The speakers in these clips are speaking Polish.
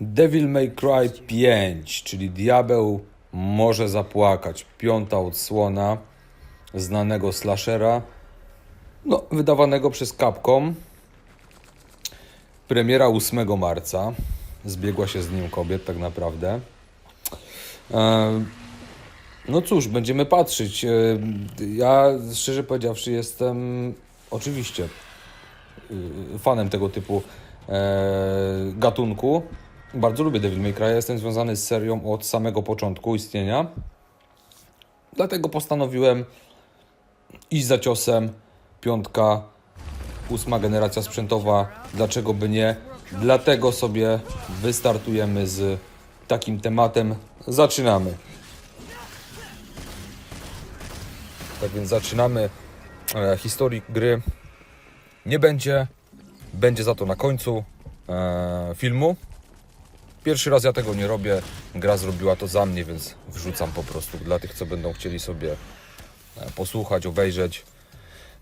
Devil May Cry 5, czyli Diabeł może zapłakać. Piąta odsłona znanego slashera, no, wydawanego przez Capcom. Premiera 8 marca. Zbiegła się z nim kobiet, tak naprawdę. E, No cóż, będziemy patrzeć. E, Ja, szczerze powiedziawszy, jestem oczywiście y, fanem tego typu e, gatunku. Bardzo lubię Devil May Cry. Jestem związany z serią od samego początku istnienia. Dlatego postanowiłem iść za ciosem. Piątka, ósma generacja sprzętowa. Dlaczego by nie? Dlatego sobie wystartujemy z takim tematem. Zaczynamy. Tak więc zaczynamy e, historii gry. Nie będzie, będzie za to na końcu e, filmu. Pierwszy raz ja tego nie robię. Gra zrobiła to za mnie, więc wrzucam po prostu dla tych, co będą chcieli sobie e, posłuchać, obejrzeć.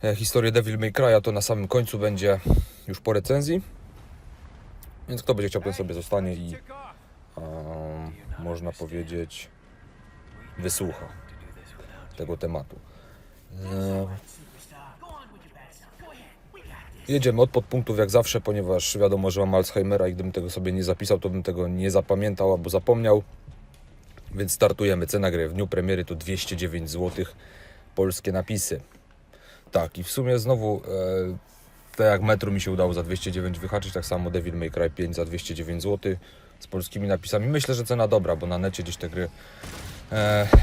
E, historię Devil May Cry'a to na samym końcu będzie już po recenzji. Więc kto będzie chciał, ten sobie zostanie i e, można powiedzieć wysłucha tego tematu. Jedziemy od podpunktów jak zawsze, ponieważ wiadomo, że mam Alzheimera i gdybym tego sobie nie zapisał, to bym tego nie zapamiętał albo zapomniał. Więc startujemy. Cena gry w dniu premiery to 209 zł. Polskie napisy. Tak, i w sumie znowu, e, tak jak Metro mi się udało za 209 wyhaczyć, tak samo Devil May Cry 5 za 209 zł z polskimi napisami. Myślę, że cena dobra, bo na necie gdzieś te gry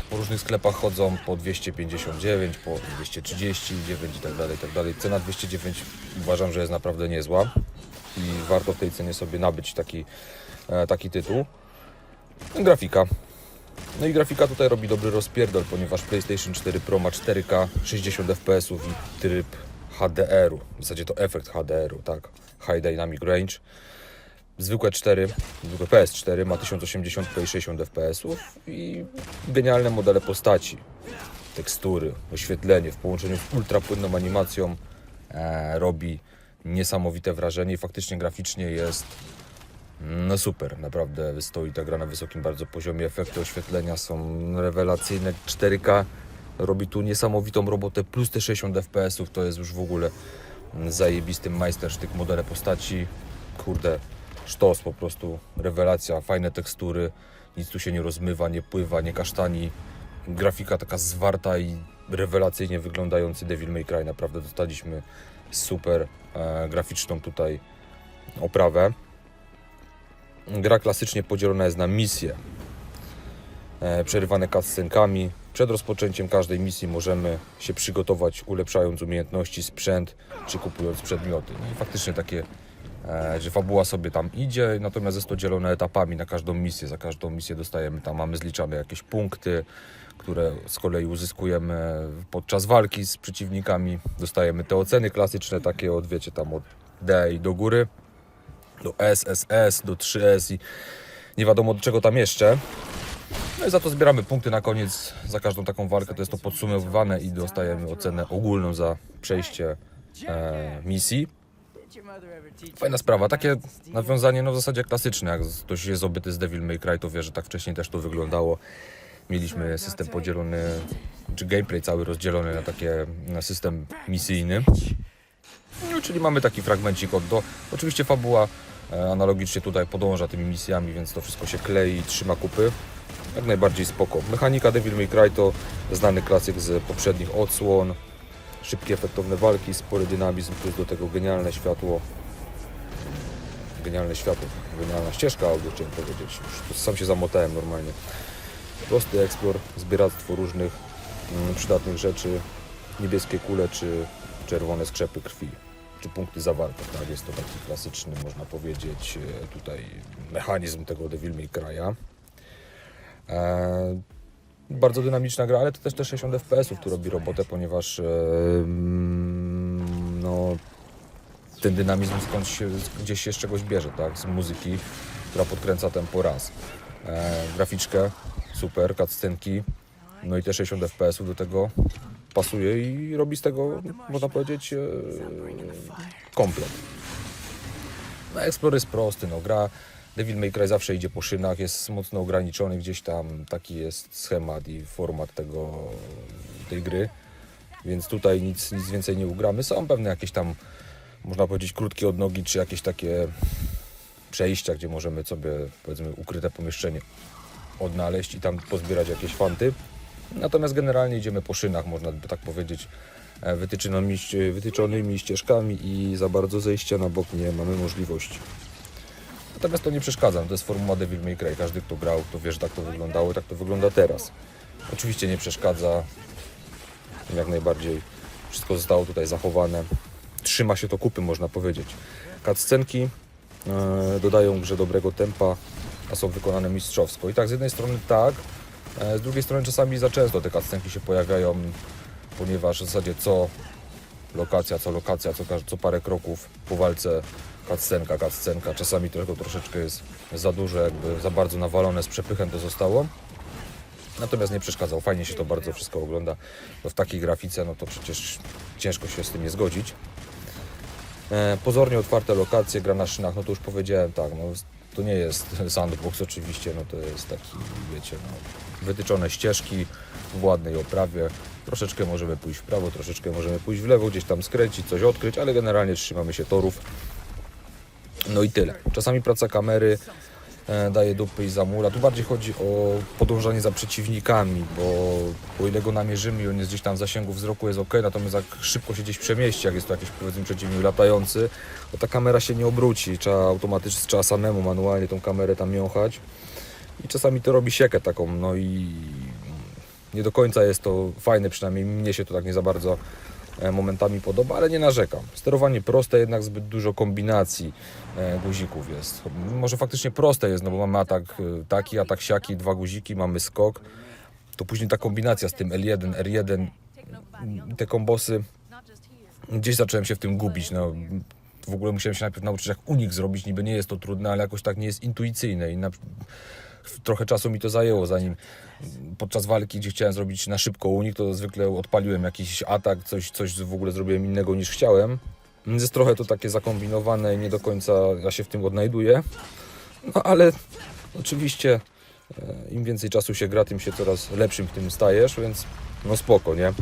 po różnych sklepach chodzą po 259, po 239 i tak dalej, i tak dalej. Cena 209 uważam, że jest naprawdę niezła i warto w tej cenie sobie nabyć taki, e, taki tytuł. Grafika. No i grafika tutaj robi dobry rozpierdol, ponieważ PlayStation 4 Pro ma 4K, 60 fps i tryb HDR-u. W zasadzie to efekt HDR-u, tak. High Dynamic Range. Zwykłe 4, zwykłe PS4 ma 1080p i 60 fps i genialne modele postaci, tekstury, oświetlenie w połączeniu z ultrapłynną animacją e, robi niesamowite wrażenie i faktycznie graficznie jest no super, naprawdę stoi ta gra na wysokim bardzo poziomie. Efekty oświetlenia są rewelacyjne. 4K robi tu niesamowitą robotę, plus te 60 fps to jest już w ogóle zajebisty majstersztyk. Modele postaci, kurde, sztos po prostu, rewelacja, fajne tekstury, nic tu się nie rozmywa, nie pływa, nie kasztani. Grafika taka zwarta i rewelacyjnie wyglądający Devil May Cry. Naprawdę dostaliśmy super e, graficzną tutaj oprawę. Gra klasycznie podzielona jest na misje, e, przerywane cutscenkami. Przed rozpoczęciem każdej misji możemy się przygotować, ulepszając umiejętności, sprzęt, czy kupując przedmioty. No i faktycznie takie, że fabuła sobie tam idzie, natomiast jest to dzielone etapami na każdą misję. Za każdą misję dostajemy tam, mamy zliczane jakieś punkty, które z kolei uzyskujemy podczas walki z przeciwnikami. Dostajemy te oceny klasyczne, takie od, wiecie, tam od D i do góry do SSS, do 3S i nie wiadomo do czego tam jeszcze. No i za to zbieramy punkty na koniec za każdą taką walkę. To jest to podsumowywane i dostajemy ocenę ogólną za przejście e, misji. Fajna sprawa, takie nawiązanie no w zasadzie klasyczne. Jak ktoś jest obyty z Devil May Cry, to wie, że tak wcześniej też to wyglądało. Mieliśmy system podzielony, czy gameplay cały rozdzielony na takie na system misyjny. No, czyli mamy taki fragmencik od do. Oczywiście fabuła e, analogicznie tutaj podąża tymi misjami, więc to wszystko się klei i trzyma kupy. Jak najbardziej spoko. Mechanika Devil May Cry to znany klasyk z poprzednich odsłon. Szybkie, efektowne walki, spory dynamizm, plus do tego genialne światło. Genialne światło, genialna ścieżka audio, chciałem powiedzieć. Już sam się zamotałem normalnie. Prosty eksplor, zbieractwo różnych mm, przydatnych rzeczy, niebieskie kule czy czerwone skrzepy krwi, czy punkty zawarcia. Tak? Jest to taki klasyczny, można powiedzieć, e, tutaj mechanizm tego Devil May Cry'a. E, bardzo dynamiczna gra, ale to też te 60 fps tu robi robotę, ponieważ e, mm, no, ten dynamizm skąd gdzieś się z czegoś bierze, tak? Z muzyki, która podkręca tempo raz. E, graficzkę, super, cutscenki, no i te 60 fps do tego pasuje i robi z tego, można powiedzieć, e, komplet. No, Explore jest prosty, no, gra Devil May Cry zawsze idzie po szynach, jest mocno ograniczony gdzieś tam, taki jest schemat i format tego, tej gry, więc tutaj nic, nic więcej nie ugramy. Są pewne jakieś tam, można powiedzieć, krótkie odnogi, czy jakieś takie przejścia, gdzie możemy sobie, powiedzmy, ukryte pomieszczenie odnaleźć i tam pozbierać jakieś fanty. Natomiast generalnie idziemy po szynach, można by tak powiedzieć, e, wytyczonymi, wytyczonymi ścieżkami i za bardzo zejścia na bok nie mamy możliwości. Natomiast to nie przeszkadza, to jest formuła Devil May Cry. Każdy, kto grał, to wie, że tak to wyglądało, tak to wygląda teraz. Oczywiście nie przeszkadza, jak najbardziej wszystko zostało tutaj zachowane. Trzyma się to kupy, można powiedzieć. Cutscenki e, dodają grze dobrego tempa, a są wykonane mistrzowsko. I tak, z jednej strony tak, e, z drugiej strony czasami za często te cutscenki się pojawiają, ponieważ w zasadzie co lokacja, co lokacja, co, co parę kroków po walce cutscenka, cutscenka. Czasami tylko troszeczkę jest za dużo, jakby za bardzo nawalone z przepychem to zostało. Natomiast nie przeszkadzał, fajnie się to bardzo wszystko ogląda. W takiej grafice, no to przecież ciężko się z tym nie zgodzić. E, pozornie otwarte lokacje, gra na szynach, no to już powiedziałem, tak, no to nie jest sandbox oczywiście, no to jest taki, wiecie, no, wytyczone ścieżki w ładnej oprawie. Troszeczkę możemy pójść w prawo, troszeczkę możemy pójść w lewo, gdzieś tam skręcić, coś odkryć, ale generalnie trzymamy się torów. No i tyle. Czasami praca kamery e, daje dupy i zamula. Tu bardziej chodzi o podążanie za przeciwnikami, bo o ile go namierzymy i on jest gdzieś tam w zasięgu wzroku jest ok, natomiast jak szybko się gdzieś przemieści, jak jest to jakiś powiedzmy przeciwnik latający, to ta kamera się nie obróci. Trzeba automatycznie, trzeba samemu manualnie tą kamerę tam miąchać i czasami to robi siekę taką, no i nie do końca jest to fajne, przynajmniej mnie się to tak nie za bardzo momentami podoba, ale nie narzekam. Sterowanie proste, jednak zbyt dużo kombinacji e, guzików jest. Może faktycznie proste jest, no bo mamy atak e, taki, atak siaki, dwa guziki, mamy skok. To później ta kombinacja z tym L1, R1, mm, te kombosy, gdzieś zacząłem się w tym gubić. No, w ogóle musiałem się najpierw nauczyć, jak unik zrobić. Niby nie jest to trudne, ale jakoś tak nie jest intuicyjne i na, trochę czasu mi to zajęło, zanim podczas walki, gdzie chciałem zrobić na szybko unik, to zwykle odpaliłem jakiś atak, coś, coś w ogóle zrobiłem innego niż chciałem. Jest trochę to takie zakombinowane i nie do końca ja się w tym odnajduję. No ale oczywiście e, im więcej czasu się gra, tym się coraz lepszym w tym stajesz, więc no spoko, nie?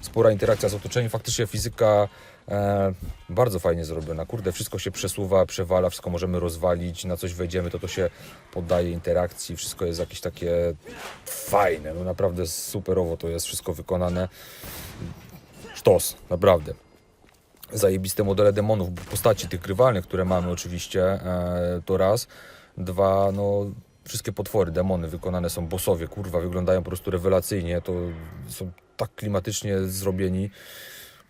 Spora interakcja z otoczeniem, faktycznie fizyka e, bardzo fajnie zrobiona. Kurde, wszystko się przesuwa, przewala, wszystko możemy rozwalić, na coś wejdziemy, to to się poddaje interakcji, wszystko jest jakieś takie fajne, no naprawdę superowo to jest wszystko wykonane. Sztos, naprawdę. Zajebiste modele demonów, postaci tych grywalnych, które mamy oczywiście, e, to raz. Dwa, no wszystkie potwory, demony wykonane są bossowie, kurwa, wyglądają po prostu rewelacyjnie, to są tak klimatycznie zrobieni.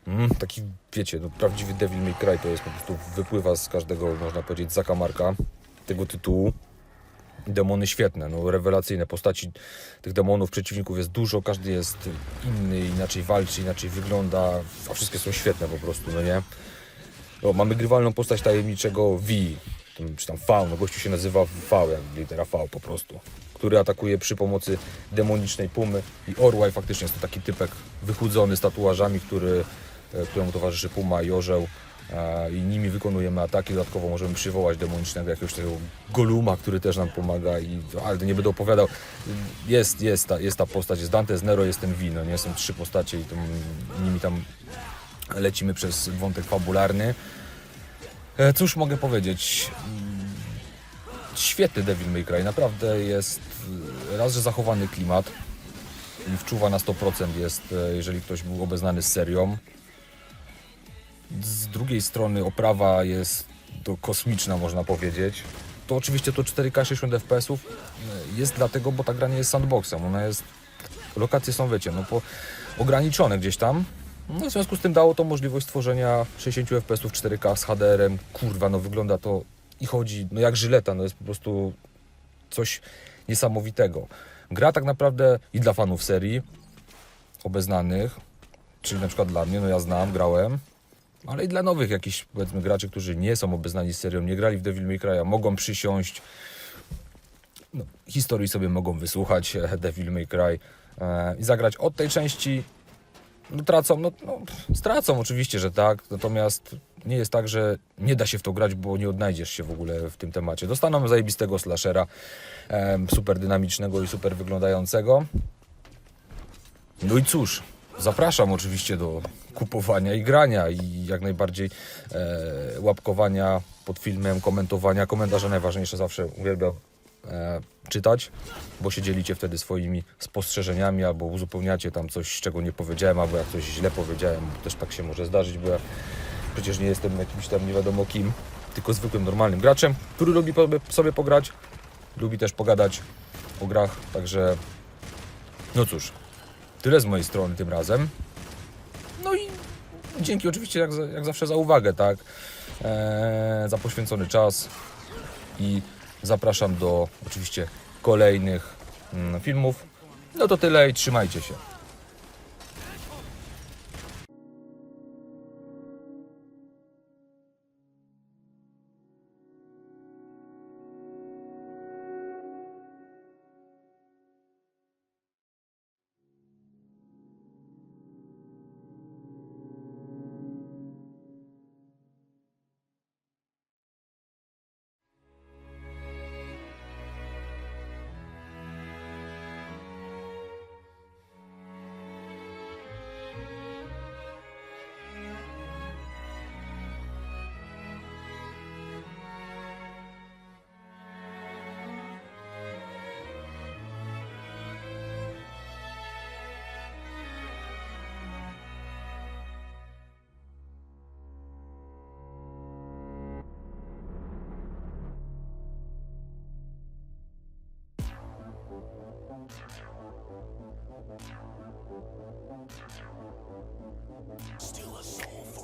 Mm, taki, wiecie, no, prawdziwy Devil May Cry to jest po prostu wypływa z każdego, można powiedzieć, zakamarka tego tytułu. Demony świetne, no rewelacyjne postaci tych demonów, przeciwników jest dużo, każdy jest inny, inaczej walczy, inaczej wygląda, a wszystkie są świetne po prostu, no nie? O, mamy grywalną postać tajemniczego V, czy tam V, no gościu się nazywa V, litera V po prostu, który atakuje przy pomocy demonicznej pumy i orła i faktycznie jest to taki typek wychudzony z tatuażami, który, któremu towarzyszy puma i orzeł e, i nimi wykonujemy ataki, dodatkowo możemy przywołać demonicznego jakiegoś tego goluma, który też nam pomaga i ale nie będę opowiadał, jest, jest, ta, jest ta postać, jest Dante, jest Nero, jest ten V, no nie, są trzy postacie i nimi tam lecimy przez wątek fabularny. E, Cóż mogę powiedzieć? Świetny Devil May Cry, naprawdę jest e, raz, że zachowany klimat i wczuwa na 100% jest, e, jeżeli ktoś był obeznany z serią. Z drugiej strony oprawa jest to kosmiczna, można powiedzieć. To oczywiście to 4K 60 fps jest dlatego, bo ta gra nie jest sandboxem. Ona jest. Lokacje są, wiecie, no po, ograniczone gdzieś tam. No, w związku z tym dało to możliwość stworzenia 60 fps 4K z HDR-em. Kurwa, no wygląda to i chodzi, no jak żyleta, no jest po prostu coś niesamowitego. Gra tak naprawdę i dla fanów serii obeznanych, czyli na przykład dla mnie, no ja znam, grałem, ale i dla nowych jakichś powiedzmy graczy, którzy nie są obeznani z serią, nie grali w Devil May Cry'a, mogą przysiąść, no, historii sobie mogą wysłuchać e, Devil May Cry e, i zagrać od tej części no tracą, no, no stracą oczywiście, że tak, natomiast nie jest tak, że nie da się w to grać, bo nie odnajdziesz się w ogóle w tym temacie. Dostaną zajebistego slashera, em, super dynamicznego i super wyglądającego. No i cóż, zapraszam oczywiście do kupowania i grania i jak najbardziej e, łapkowania pod filmem, komentowania. Komentarze najważniejsze zawsze uwielbiam e, czytać, bo się dzielicie wtedy swoimi spostrzeżeniami albo uzupełniacie tam coś, czego nie powiedziałem, albo jak coś źle powiedziałem, też tak się może zdarzyć, bo ja przecież nie jestem jakimś tam nie wiadomo kim, tylko zwykłym, normalnym graczem, który lubi sobie pograć, lubi też pogadać o grach, także no cóż, tyle z mojej strony tym razem. No i dzięki oczywiście jak, jak zawsze za uwagę, tak? Eee, za poświęcony czas i zapraszam do oczywiście kolejnych mm, filmów. No to tyle i trzymajcie się. Still a soul for